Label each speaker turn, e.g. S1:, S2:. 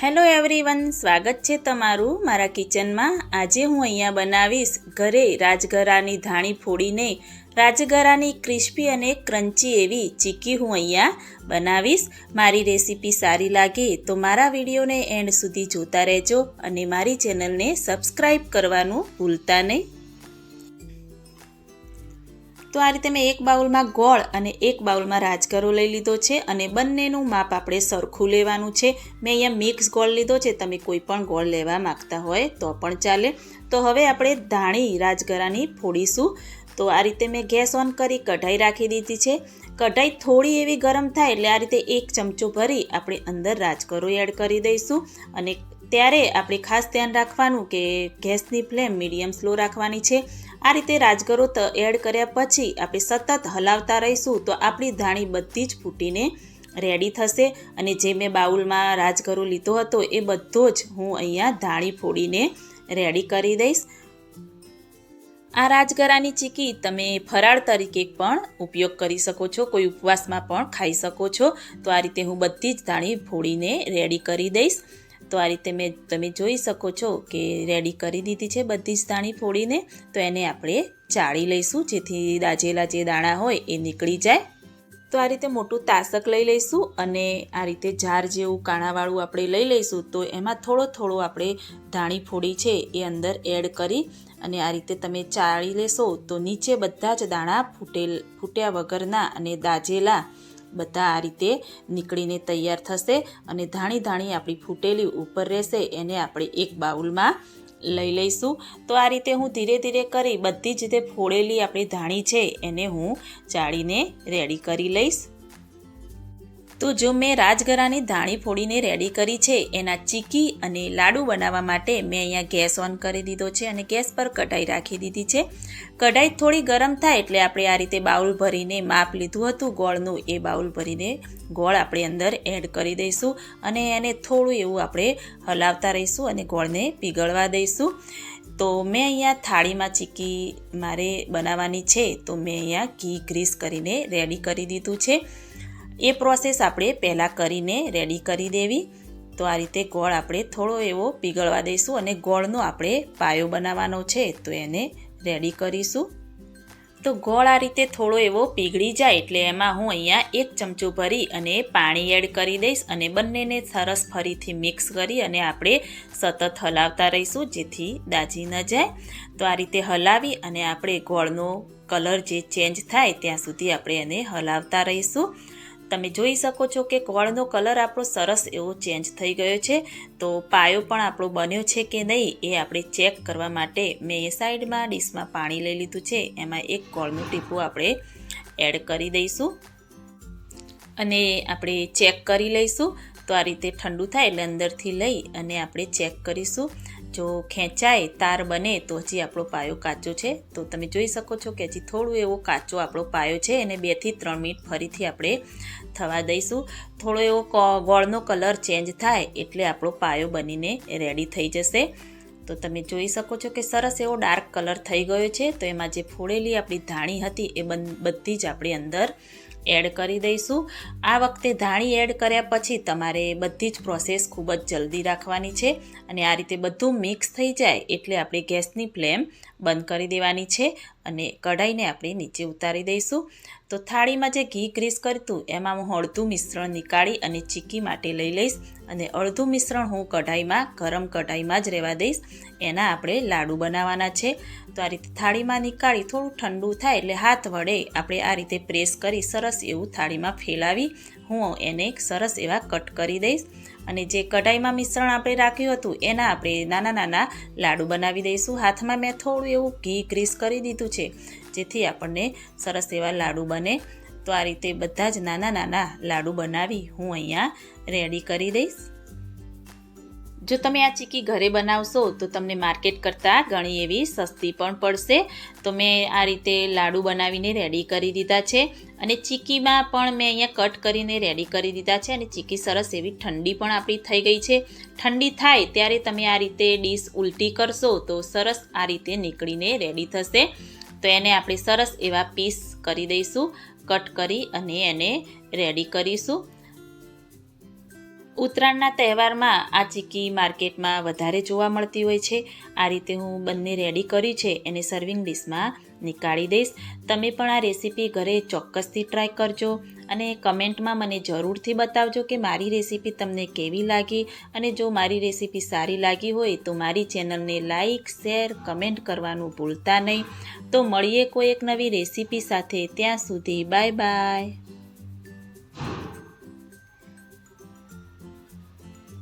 S1: Hello everyone સ્વાગત છે તમારું મારા કિચનમાં. આજે હું અહીંયા બનાવીશ ઘરે રાજગરાની ધાણી ફોડીને રાજગરાની ક્રિસ્પી અને ક્રન્ચી એવી ચીકી હું અહીંયા બનાવીશ. મારી રેસીપી સારી લાગે તો મારા વિડીયોને એન્ડ સુધી જોતા રહેજો અને મારી ચેનલને સબસ્ક્રાઈબ કરવાનું ભૂલતા નહીં. તો આ રીતે મેં એક બાઉલમાં ગોળ અને એક બાઉલમાં રાજગરો લઈ લીધો છે અને બંનેનું માપ આપણે સરખું લેવાનું છે. મેં અહીંયા મિક્સ ગોળ લીધો છે. તમે કોઈ પણ ગોળ લેવા માગતા હોય તો પણ ચાલે. તો હવે આપણે ધાણી રાજગરાની ફોડીશું. તો આ રીતે મેં ગેસ ઓન કરી કઢાઈ રાખી દીધી છે. કઢાઈ થોડી એવી ગરમ થાય એટલે આ રીતે એક ચમચો ભરી આપણે અંદર રાજગરો એડ કરી દઈશું. અને ત્યારે આપણે ખાસ ધ્યાન રાખવાનું કે ગેસની ફ્લેમ મીડિયમ સ્લો રાખવાની છે. આ રીતે રાજગરો એડ કર્યા પછી આપણે સતત હલાવતા રહીશું તો આપણી ધાણી બધી જ ફૂટીને રેડી થશે અને જે મેં બાઉલમાં રાજગરો લીધો હતો એ બધો જ હું અહીંયા ધાણી ફોડીને રેડી કરી દઈશ. આ રાજગરાની ચીકી તમે ફરાળ તરીકે પણ ઉપયોગ કરી શકો છો, કોઈ ઉપવાસમાં પણ ખાઈ શકો છો. તો આ રીતે હું બધી જ ધાણી ફોડીને રેડી કરી દઈશ. તો આ રીતે મેં, તમે જોઈ શકો છો કે રેડી કરી દીધી છે બધી જ દાણી ફોડીને. તો એને આપણે ચાળી લઈશું, જેથી દાજેલા જે દાણા હોય એ નીકળી જાય. તો આ રીતે મોટું તાસક લઈ લઈશું અને આ રીતે જાર જેવું કાણાવાળું આપણે લઈ લઈશું. તો એમાં થોડો થોડો આપણે ધાણી ફોડી છે એ અંદર એડ કરી અને આ રીતે તમે ચાળી લેશો તો નીચે બધા જ દાણા ફૂટેલ, ફૂટ્યા વગરના અને દાજેલા બધા આ રીતે નીકળીને તૈયાર થશે અને ધાણી ધાણી આપણી ફૂટેલી ઉપર રહેશે, એને આપણે એક બાઉલમાં લઈ લઈશું. તો આ રીતે હું ધીરે ધીરે કરી બધી જ રીતે ફોડેલી આપણી ધાણી છે, એને હું ચાળીને રેડી કરી લઈશ. તો જો મેં રાજગરાની ધાણી ફોડીને રેડી કરી છે, એના ચીકી અને લાડુ બનાવવા માટે મેં અહીંયા ગેસ ઓન કરી દીધો છે અને ગેસ પર કઢાઈ રાખી દીધી છે. કઢાઈ થોડી ગરમ થાય એટલે આપણે આ રીતે બાઉલ ભરીને માપ લીધું હતું. ગોળનું એ બાઉલ ભરીને ગોળ આપણે અંદર એડ કરી દઈશું અને એને થોડું એવું આપણે હલાવતા રહીશું અને ગોળને પીગળવા દઈશું. તો મેં અહીંયા થાળીમાં ચીકી મારે બનાવવાની છે, તો મેં અહીંયા ઘી ગ્રીસ કરીને રેડી કરી દીધું છે. એ પ્રોસેસ આપણે પહેલાં કરીને રેડી કરી દેવી. તો આ રીતે ગોળ આપણે થોડો એવો પીગળવા દઈશું અને ગોળનો આપણે પાયો બનાવવાનો છે તો એને રેડી કરીશું. તો ગોળ આ રીતે થોડો એવો પીગળી જાય એટલે એમાં હું અહીંયા એક ચમચો ભરી અને પાણી એડ કરી દઈશ અને બંનેને સરસ ફરીથી મિક્સ કરી અને આપણે સતત હલાવતા રહીશું જેથી દાજી ન જાય. તો આ રીતે હલાવી અને આપણે ગોળનો કલર જે ચેન્જ થાય ત્યાં સુધી આપણે એને હલાવતા રહીશું. તમે જોઈ શકો છો કે ગોળનો કલર આપણો સરસ એવો ચેન્જ થઈ ગયો છે. તો પાયો પણ આપણો બન્યો છે કે નહીં એ આપણે ચેક કરવા માટે મેં એ સાઈડમાં ડીશમાં પાણી લઈ લીધું છે. એમાં એક ગોળનું ટીપું આપણે એડ કરી દઈશું. અને આપણે ચેક કરી લઈશું. તો આ રીતે ઠંડુ થાય એટલે અંદરથી લઈ અને આપણે ચેક કરીશું. જો ખેંચાય, તાર બને તો હજી આપણો પાયો કાચો છે. તો તમે જોઈ શકો છો કે હજી થોડું એવો કાચો આપણો પાયો છે એને બેથી ત્રણ મિનિટ ફરીથી આપણે થવા દઈશું. થોડો એવો ગોળનો કલર ચેન્જ થાય એટલે આપણો પાયો બનીને રેડી થઈ જશે. તો તમે જોઈ શકો છો કે સરસ એવો ડાર્ક કલર થઈ ગયો છે. તો એમાં જે ફોડેલી આપણી ધાણી હતી એ બધી જ આપણી અંદર એડ કરી દઈશું. આ વખતે ધાણી એડ કર્યા પછી તમારે બધી જ પ્રોસેસ ખૂબ જ જલ્દી રાખવાની છે અને આ રીતે બધું મિક્સ થઈ જાય એટલે આપણે ગેસની ફ્લેમ બંધ કરી દેવાની છે અને કઢાઈને આપણે નીચે ઉતારી દઈશું. તો થાળીમાં જે ઘી ગ્રીસ કરતું એમાં હું અડધું મિશ્રણ નીકાળી અને ચીકી માટે લઈ લઈશ અને અડધું મિશ્રણ હું કઢાઈમાં, ગરમ કઢાઈમાં જ રહેવા દઈશ. એના આપણે લાડુ બનાવવાના છે. તો આ રીતે થાળીમાં નીકાળી થોડું ઠંડુ થાય એટલે હાથ વડે આપણે આ રીતે પ્રેસ કરી સરસ એવું થાળીમાં ફેલાવી હું એને સરસ એવા કટ કરી દઈશ. અને જે કઢાઈમાં મિશ્રણ આપણે રાખ્યું હતું, એના આપણે નાના નાના લાડુ બનાવી દઈશું. હાથમાં મેં થોડું એવું ઘી ગ્રીસ કરી દીધું છે, જેથી આપણને સરસ એવા લાડુ બને. તો આ રીતે બધા જ નાના નાના લાડુ બનાવી હું અહીંયા રેડી કરી દઈશ. જો તમે આ ચીકી ઘરે બનાવશો તો તમને માર્કેટ કરતાં ઘણી એવી સસ્તી પણ પડશે. તો મેં આ રીતે લાડુ બનાવીને રેડી કરી દીધા છે. અને ચીકીમાં પણ મેં અહીંયા કટ કરીને રેડી કરી દીધા છે અને ચીકી સરસ એવી ઠંડી પણ આપણી થઈ ગઈ છે. ઠંડી થાય ત્યારે તમે આ રીતે ડીશ ઉલટી કરશો તો સરસ આ રીતે નીકળીને રેડી થશે. તો એને આપણે સરસ એવા પીસ કરી દઈશું કટ કરી અને એને રેડી કરીશું. ઉત્તરાયણના તહેવારમાં આ ચીક્કી માર્કેટમાં વધારે જોવા મળતી હોય છે. આ રીતે હું બંને રેડી કરી છે, એને સર્વિંગ ડિશમાં નીકાળી દઈશ. તમે પણ આ રેસીપી ઘરે ચોક્કસથી ટ્રાય કરજો અને કમેન્ટમાં મને જરૂરથી બતાવજો કે મારી રેસીપી તમને કેવી લાગી અને જો મારી રેસીપી સારી લાગી હોય તો મારી ચેનલને લાઇક શેર કમેન્ટ કરવાનું ભૂલતા નહીં. તો મળીએ કોઈ એક નવી રેસીપી સાથે, ત્યાં સુધી બાય બાય